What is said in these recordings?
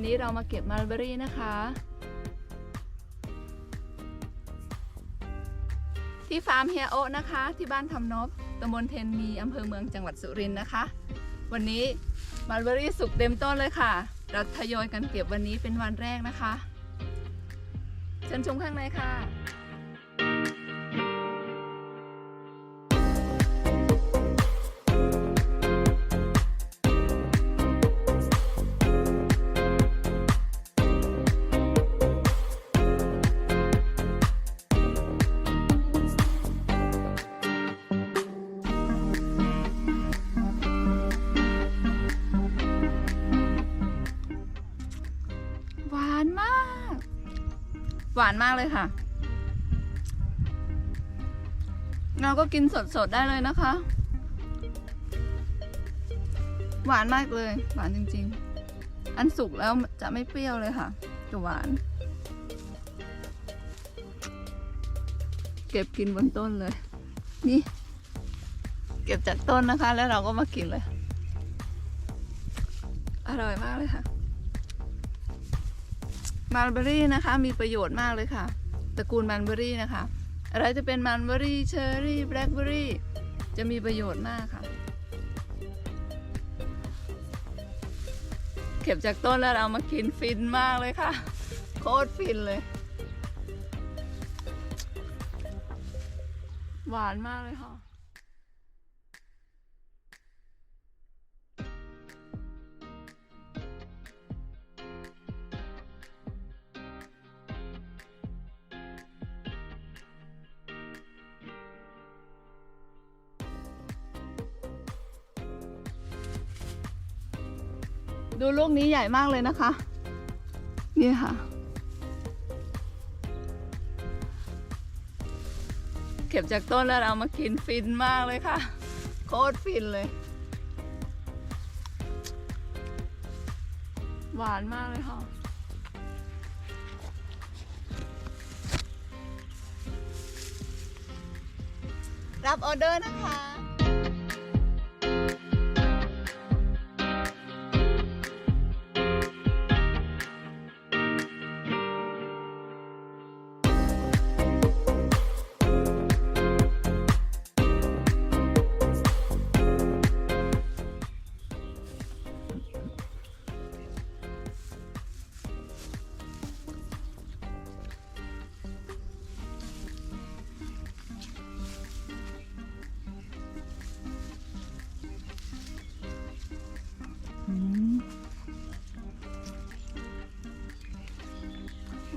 วันนี้เรามาเก็บมาร์เบอรี่นะคะ ที่ฟาร์มเฮียโอนะคะ ที่บ้านทำนบตำบลเทนมีอำเภอเมืองจังหวัดสุรินทร์นะคะ วันนี้มาร์เบอรี่สุกเต็มต้นเลยค่ะ เราทยอยกันเก็บวันนี้เป็นวันแรกนะคะ เชิญชมข้างในค่ะ หวานมากเลยค่ะ เราก็กินสดๆได้เลยนะคะ หวานมากเลย หวานจริงๆ อันสุกแล้วจะไม่เปรี้ยวเลยค่ะจะหวาน เก็บกินบนต้นเลย นี่ เก็บจากต้นนะคะ แล้วเราก็มากินเลย อร่อยมากเลยค่ะ มัลเบอรี่นะคะ มีประโยชน์มากเลยค่ะ ตระกูลมัลเบอรี่นะคะ อะไรจะเป็นมัลเบอรี่เชอร์รี่แบล็คเบอรี่จะมีประโยชน์มากค่ะ เก็บจากต้นแล้วเรามากินฟินมากเลยค่ะ โคตรฟินเลย หวานมากเลยค่ะ ดูลูกนี้ใหญ่มากเลยนะคะ นี่ค่ะ เก็บจากต้นแล้วเรามากินฟินมากเลยค่ะ โคตรฟินเลย หวานมากเลยค่ะรับออเดอร์นะคะ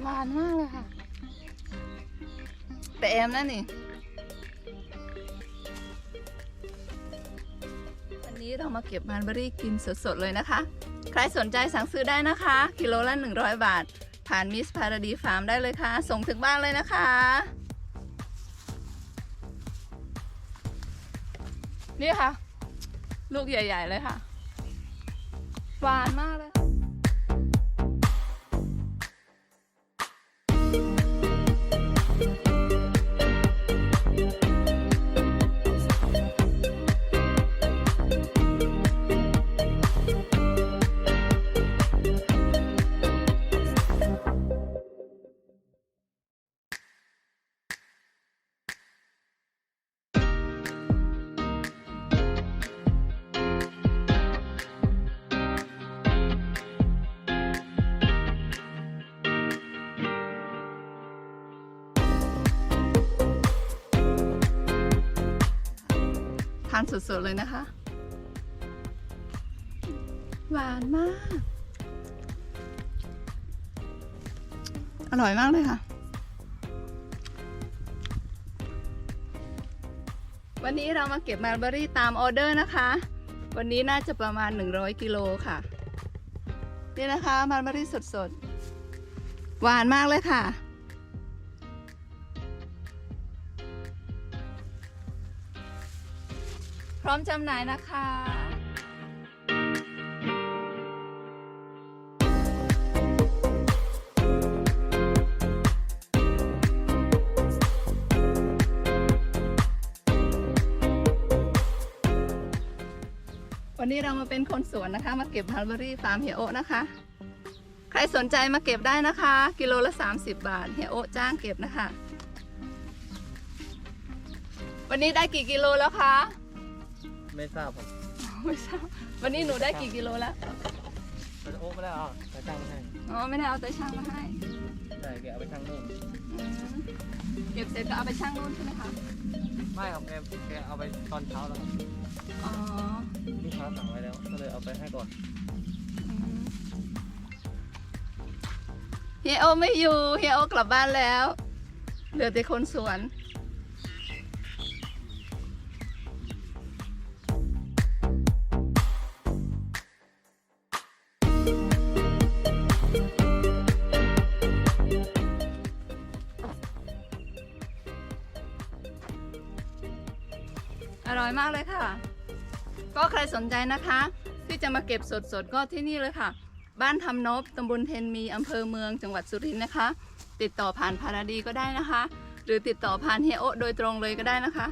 หวานมากเลยค่ะ แต่แอมนั่นนี่ วันนี้เรามาเก็บมันเบอรี่กินสดๆ เลยนะคะ ใครสนใจสั่งซื้อได้นะคะ กิโลละ 100 บาท ผ่านมิสพาราดีฟาร์มได้เลยค่ะ ส่งถึงบ้านเลยนะคะ นี่ค่ะ ลูกใหญ่ ๆ เลยค่ะ หวานมากเลยานสดๆเลยนะคะ หวานมาก อร่อยมากเลยค่ะ วันนี้เรามาเก็บมาลเบอรี่ตามออเดอร์นะคะ วันนี้น่าจะประมาณ 100 กิโลค่ะ นี่นะคะมาลเบอรี่สดๆ หวานมากเลยค่ะ พร้อมจำหน่ายนะคะวันนี้เรามาเป็นคนสวนนะคะ มาเก็บฮัลเบอรี่ฟาร์มเฮโอนะคะ ใครสนใจมาเก็บได้นะคะ กิโลละ 30 บาทเฮโอจ้างเก็บนะคะ วันนี้ได้กี่กิโลแล้วคะ ไม่ทราบผมไม่ทราบวันนี้หนูได้กี่กิโลแล้วมันโอ้ไม่ได้เอาแต่ช่างไม่ให้อ๋อไม่ได้เอาตัวช่างมาให้ใช่แกเอาไปช่างนู่นอืมเก็บเสร็จก็เอาไปช่างนู่นใช่ไหมคะไม่ครับแกแกเอาไปตอนเช้าแล้วครับอ๋อลูกค้าสั่งไว้แล้วก็เลยเอาไปให้ก่อนอืมเฮียโอไม่อยู่เฮียโอกลับบ้านแล้วเหลือแต่คนสวน มากเลยค่ะ ก็ใครสนใจนะคะ ที่จะมาเก็บสดๆก็ที่นี่เลยค่ะ บ้านทำนบตำบลเทนมีอำเภอเมืองจังหวัดสุรินทร์นะคะ ติดต่อผ่านพาราดีก็ได้นะคะ หรือติดต่อผ่านเฮโอโดยตรงเลยก็ได้นะคะ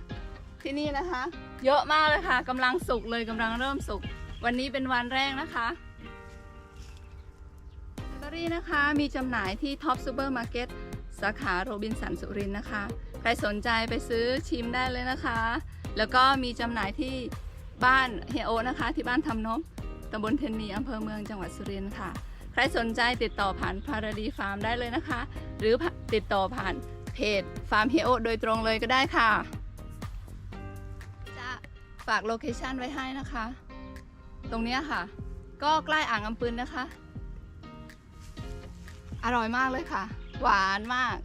ที่นี่นะคะ เยอะมากเลยค่ะกำลังสุกเลยกำลังเริ่มสุก วันนี้เป็นวันแรกนะคะเบอรี่นะคะมีจำหน่ายที่ท็อปซูเปอร์มาร์เก็ตสาขาโรบินสันสุรินทร์นะคะ ใครสนใจไปซื้อชิมได้เลยนะคะ แล้วก็มีจำหน่ายที่บ้านเฮโอนะคะ ที่บ้านทำนบตำบลเทนมีอำเภอเมืองจังหวัดสุรินทร์ค่ะ ใครสนใจติดต่อผ่านพาราดีฟาร์มได้เลยนะคะ หรือติดต่อผ่านเพจฟาร์มเฮโอโดยตรงเลยก็ได้ค่ะ จะฝากโลเคชันไว้ให้นะคะ ตรงนี้ค่ะ ก็ใกล้อ่างอำปืนนะคะ อร่อยมากเลยค่ะ หวานมาก